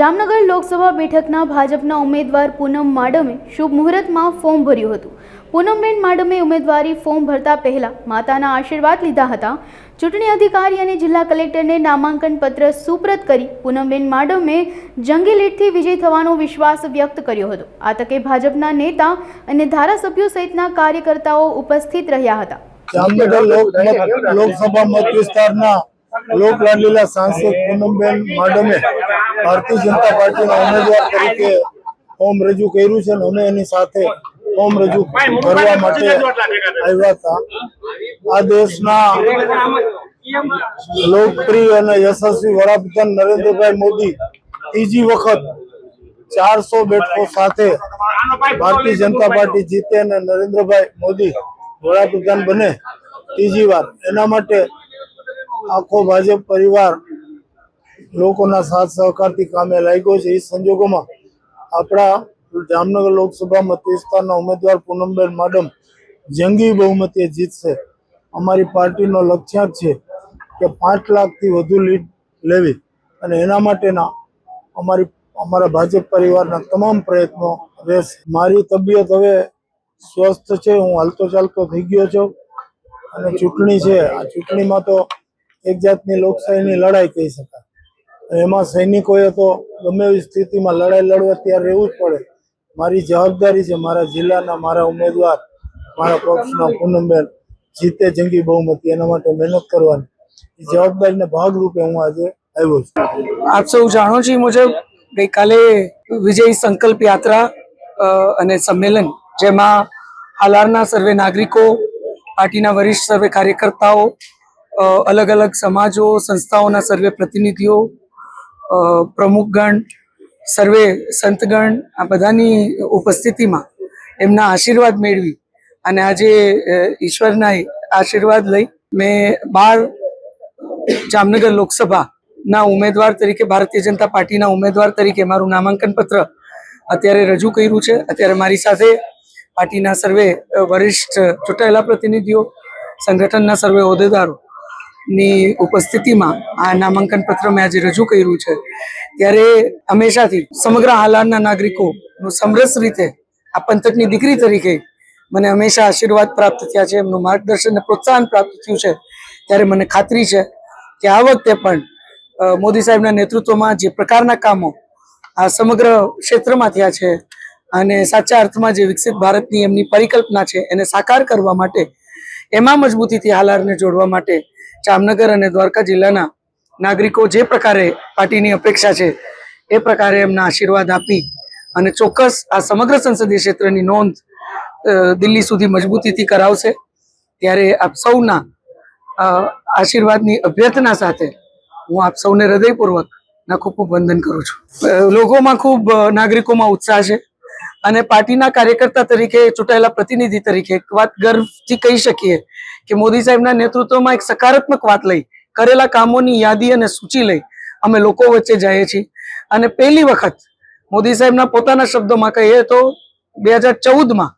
જામનગર લોકસભા બેઠકના ભાજપના ઉમેદવાર પૂનમ માડમે શુભ મુહૂર્તમાં ફોર્મ ભર્યું હતું. પૂનમબેન માડમે ઉમેદવારી ફોર્મ ભરતા પહેલા માતાના આશીર્વાદ લીધા હતા. ચૂંટણી અધિકારી અને જિલ્લા કલેક્ટરને નામાંકન પત્ર સુપ્રત કરી પૂનમબેન માડમે જંગી વિજય થવાનો વિશ્વાસ વ્યક્ત કર્યો હતો. આ તકે ભાજપના નેતા અને ધારાસભ્યો સહિતના કાર્યકર્તાઓ ઉપસ્થિત રહ્યા હતા. જામનગર લોકસભા મત વિસ્તારના લોકલાડીલા સાંસદ પૂનમબેન માડમે ભારતીય જનતા પાર્ટીના ઉમેદવાર તરીકે ફોર્મ રજૂ કર્યું છે અને અમે એની સાથે ફોર્મ રજૂ કરવા માટે આવ્યા હતા. આ દેશના લોકપ્રિય અને યશસ્વી વડાપ્રધાન નરેન્દ્રભાઈ મોદી ત્રીજી વખત ચારસો બેઠકો સાથે ભારતીય જનતા પાર્ટી જીતે અને નરેન્દ્રભાઈ મોદી વડાપ્રધાન બને. ત્રીજી વાર. એના માટે આખો ભાજપ પરિવાર લોકોના સાથ સહકારથી કામે લાગ્યો છે. એ સંજોગોમાં આપણા જામનગર લોકસભા મત વિસ્તારના ઉમેદવાર પૂનમબેન માડમ જંગી બહુમતીએ જીતશે. અમારી પાર્ટીનો લક્ષ્યાંક છે કે પાંચ લાખથી વધુ લીડ લેવી અને એના માટેના અમારી, અમારા ભાજપ પરિવારના તમામ પ્રયત્નો રહેશે. મારી તબિયત હવે સ્વસ્થ છે. હું હાલતો ચાલતો થઈ ગયો છું અને ચૂંટણી છે. આ ચૂંટણીમાં તો એક જાતની લોકશાહીની લડાઈ કહી શકાય. એમાં સૈનિકોએ તો ગમે એવી સ્થિતિમાં લડાઈ લડવા તૈયાર રહેવું જ પડે. મારી જવાબદારી છે મારા જિલ્લાના મારા ઉમેદવાર, મારા પક્ષના પૂનમબેન, જીતે જંગી બહુમતી, એના માટે મહેનત કરવાની. એ જવાબદારીના ભાગરૂપે હું આજે આવ્યો છું. આપ સૌ જાણો છો મુજબ ગઈકાલે વિજય સંકલ્પ યાત્રા અને સંમેલન, જેમાં હાલારના સર્વે નાગરિકો, પાર્ટીના વરિષ્ઠ સર્વે કાર્યકર્તાઓ અલગ અલગ સમાજો, સંસ્થાઓના સર્વે પ્રતિનિધિઓ પ્રમુખગણ, સર્વે સંતગણ આ બધાની ઉપસ્થિતિમાં એમના આશીર્વાદ મેળવી અને આજે ઈશ્વરના આશીર્વાદ લઈ મેં બાર જામનગર લોકસભાના ઉમેદવાર તરીકે, ભારતીય જનતા પાર્ટીના ઉમેદવાર તરીકે મારું નામાંકન પત્ર અત્યારે રજૂ કર્યું છે. અત્યારે મારી સાથે પાર્ટીના સર્વે વરિષ્ઠ ચૂંટાયેલા પ્રતિનિધિઓ, સંગઠનના સર્વે હોદ્દેદારો ની ઉપસ્થિતિમાં આ નામાંકન પત્ર મેં આજે રજૂ કર્યું છે. ત્યારે હંમેશાથી સમગ્ર હાલારના નાગરિકોનું સમરસ રીતે આ પંથકની દીકરી તરીકે મને હંમેશા આશીર્વાદ પ્રાપ્ત થયા છે, એમનું માર્ગદર્શન અને પ્રોત્સાહન પ્રાપ્ત થયું છે. ત્યારે મને ખાતરી છે કે આ વખતે પણ મોદી સાહેબના નેતૃત્વમાં જે પ્રકારના કામો આ સમગ્ર ક્ષેત્રમાં થયા છે અને સાચા અર્થમાં જે વિકસિત ભારતની એમની પરિકલ્પના છે એને સાકાર કરવા માટે, એમાં મજબૂતીથી હાલારને જોડવા માટે જામનગર અને દ્વારકા જિલ્લાના નાગરિકો જે પ્રકારે પાર્ટીની અપેક્ષા છે, એ પ્રકારે એમના આશીર્વાદ આપી અને ચોક્કસ આ સમગ્ર સંસદીય ક્ષેત્રની નોંધ દિલ્હી સુધી મજબૂતીથી કરાવશે. ત્યારે આપ સૌના આશીર્વાદની અભ્યર્થના સાથે હું આપ સૌને હૃદયપૂર્વક ના ખૂબ ખૂબ વંદન કરું છું. લોકોમાં ખૂબ નાગરિકોમાં ઉત્સાહ છે. અને પાર્ટીના કાર્યકર્તા તરીકે ચૂંટાયેલા પ્રતિનિધિ તરીકે એક વાત ગર્વથી કહી શકીએ કે મોદી સાહેબના નેતૃત્વમાં એક સકારાત્મક વાત લઈ, કરેલા કામોની યાદી અને સૂચિ લઈ અમે લોકો વચ્ચે જઈએ છીએ. અને પહેલી વખત મોદી સાહેબના પોતાના શબ્દોમાં કહીએ તો બે હજાર ચૌદમાં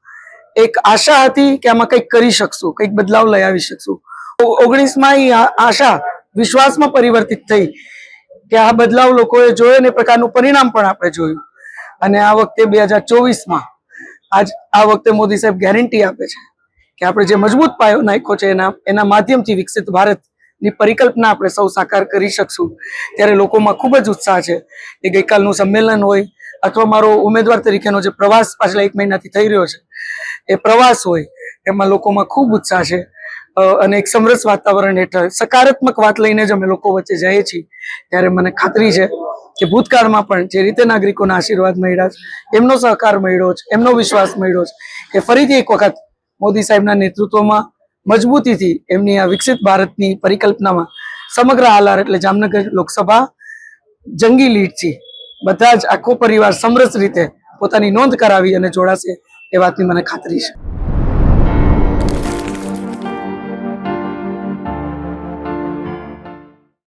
એક આશા હતી કે આમાં કંઈક કરી શકશું, કંઈક બદલાવ લઈ આવી શકશું. ઓગણીસમાં એ આશા વિશ્વાસમાં પરિવર્તિત થઈ કે આ બદલાવ લોકોએ જોયો અને પ્રકારનું પરિણામ પણ આપણે જોયું. અને આ વખતે બે હજાર ચોવીસમાં આજ આ વખતે મોદી સાહેબ ગેરંટી આપે છે કે આપણે જે મજબૂત પાયો નાખ્યો છે એના એના માધ્યમથી વિકસિત ભારતની પરિકલ્પના આપણે સૌ સાકાર કરી શકશું. ત્યારે લોકોમાં ખૂબ જ ઉત્સાહ છે એ ગઈકાલનું સંમેલન હોય અથવા મારો ઉમેદવાર તરીકેનો જે પ્રવાસ પાછલા એક મહિનાથી થઈ રહ્યો છે, એ પ્રવાસ હોય, એમાં લોકોમાં ખૂબ ઉત્સાહ છે. અને એક સમરસ વાતાવરણ હેઠળ સકારાત્મક વાત લઈને જ અમે લોકો વચ્ચે જઈએ છીએ. ત્યારે મને ખાતરી છે કે ભૂતકાળમાં પણ જે રીતે નાગરિકોના આશીર્વાદ મળ્યા છે, એમનો સહકાર મળ્યો છે, એમનો વિશ્વાસ મળ્યો છે કે ફરીથી એક વખત મોદી સાહેબના નેતૃત્વમાં મજબૂતીથી એમની આ વિકસિત ભારતની પરિકલ્પનામાં સમગ્ર હાલાર એટલે જામનગર લોકસભા જંગી લીડથી બધા જ આખો પરિવાર સમરસ રીતે પોતાની નોંધ કરાવી અને જોડાશે એ વાતની મને ખાતરી છે.